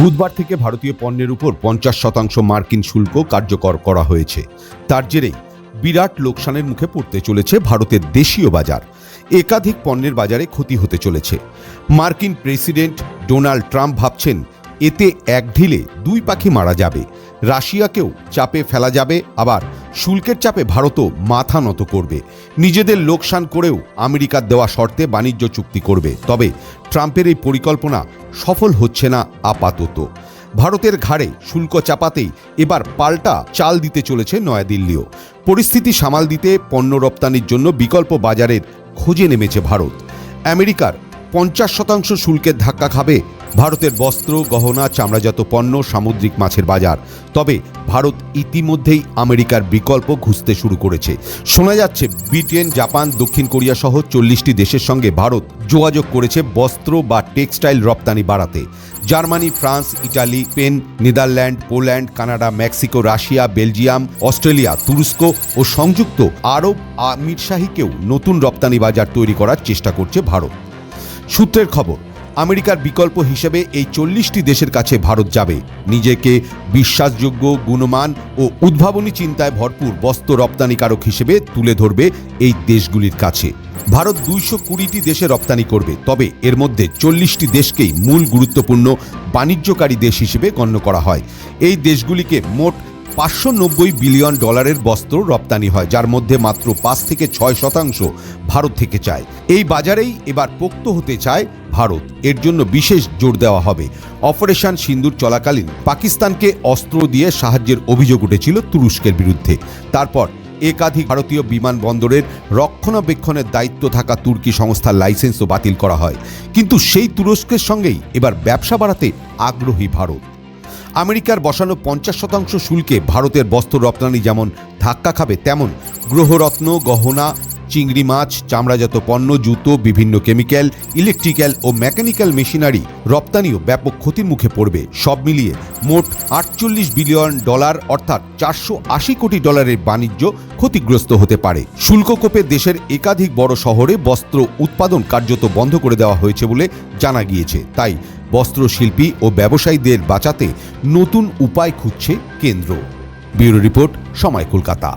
বুধবার থেকে ভারতীয় পণ্যের উপর পঞ্চাশ শতাংশ মার্কিন শুল্ক কার্যকর করা হয়েছে। তার জেরেই বিরাট লোকসানের মুখে পড়তে চলেছে ভারতের দেশীয় বাজার। একাধিক পণ্যের বাজারে ক্ষতি হতে চলেছে। মার্কিন প্রেসিডেন্ট ডোনাল্ড ট্রাম্প ভাবছেন, এতে এক ঢিলে দুই পাখি মারা যাবে। রাশিয়াকেও চাপে ফেলা যাবে, আবার শুল্কের চাপে ভারতও মাথা নত করবে। নিজেদের লোকসান করেও আমেরিকার দেওয়া শর্তে বাণিজ্য চুক্তি করবে। তবে ট্রাম্পের এই পরিকল্পনা সফল হচ্ছে না আপাতত। ভারতের ঘাড়ে শুল্ক চাপাতেই এবার পাল্টা চাল দিতে চলেছে নয়াদিল্লিও। পরিস্থিতি সামাল দিতে পণ্য রপ্তানির জন্য বিকল্প বাজারের খোঁজে নেমেছে ভারত। আমেরিকার পঞ্চাশ শতাংশ শুল্কের ধাক্কা খাবে ভারতের বস্ত্র, গহনা, চামড়াজাত পণ্য, সামুদ্রিক মাছের বাজার। তবে ভারত ইতিমধ্যেই আমেরিকার বিকল্প খুঁজতে শুরু করেছে। শোনা যাচ্ছে, ব্রিটেন, জাপান, দক্ষিণ কোরিয়া সহ চল্লিশটি দেশের সঙ্গে ভারত যোগাযোগ করেছে বস্ত্র বা টেক্সটাইল রপ্তানি বাড়াতে। Germany, France, Italy, Spain, Netherland, Poland, Canada, Mexico, Russia, Belgium, Australia, তুরস্ক ও সংযুক্ত আরব আমিরশাহীকেও নতুন রপ্তানি বাজার তৈরি করার চেষ্টা করছে ভারত। সূত্রের খবর আমেরিকার বিকল্প হিসেবে এই চল্লিশটি দেশের কাছে ভারত যাবে। নিজেকে বিশ্বাসযোগ্য, গুণমান ও উদ্ভাবনী চিন্তায় ভরপুর বস্ত্র রপ্তানিকারক হিসেবে তুলে ধরবে এই দেশগুলির কাছে। ভারত দুইশো কুড়িটি দেশে রপ্তানি করবে, তবে এর মধ্যে চল্লিশটি দেশকেই মূল গুরুত্বপূর্ণ বাণিজ্যকারী দেশ হিসেবে গণ্য করা হয়। এই দেশগুলিকে মোট পাঁচশো নব্বই বিলিয়ন ডলারের বস্ত্র রপ্তানি হয়, যার মধ্যে মাত্র পাঁচ থেকে ছয় শতাংশ ভারত থেকে চায়। এই বাজারেই এবার পোক্ত হতে চায় ভারত। এর জন্য বিশেষ জোর দেওয়া হবে। অপারেশন সিন্দুর চলাকালীন পাকিস্তানকে অস্ত্র দিয়ে সাহায্যের অভিযোগ উঠেছিল তুরস্কের বিরুদ্ধে। তারপর একাধিক ভারতীয় বিমানবন্দরের রক্ষণাবেক্ষণের দায়িত্ব থাকা তুর্কি সংস্থার লাইসেন্সও বাতিল করা হয়। কিন্তু সেই তুরস্কের সঙ্গেই এবার ব্যবসা বাড়াতে আগ্রহী ভারত। আমেরিকার বসানো পঞ্চাশ শতাংশ শুল্কে ভারতের বস্ত্র রপ্তানি যেমন ধাক্কা খাবে তেমন গ্রহরত্ন গহনা চিংড়ি মাছ, চামড়াজাত পণ্য, জুতো, বিভিন্ন কেমিক্যাল, ইলেকট্রিক্যাল ও মেকানিক্যাল মেশিনারি রপ্তানিও ব্যাপক ক্ষতির মুখে পড়বে। সব মিলিয়ে মোট আটচল্লিশ বিলিয়ন ডলার অর্থাৎ চারশো আশি কোটি ডলারের বাণিজ্য ক্ষতিগ্রস্ত হতে পারে। শুল্ক কোপে দেশের একাধিক বড় শহরে বস্ত্র উৎপাদন কার্যত বন্ধ করে দেওয়া হয়েছে বলে জানা গিয়েছে। তাই বস্ত্রশিল্পী ও ব্যবসায়ীদের বাঁচাতে নতুন উপায় খুঁজছে কেন্দ্র। ব্যুরো রিপোর্ট সময় কলকাতা।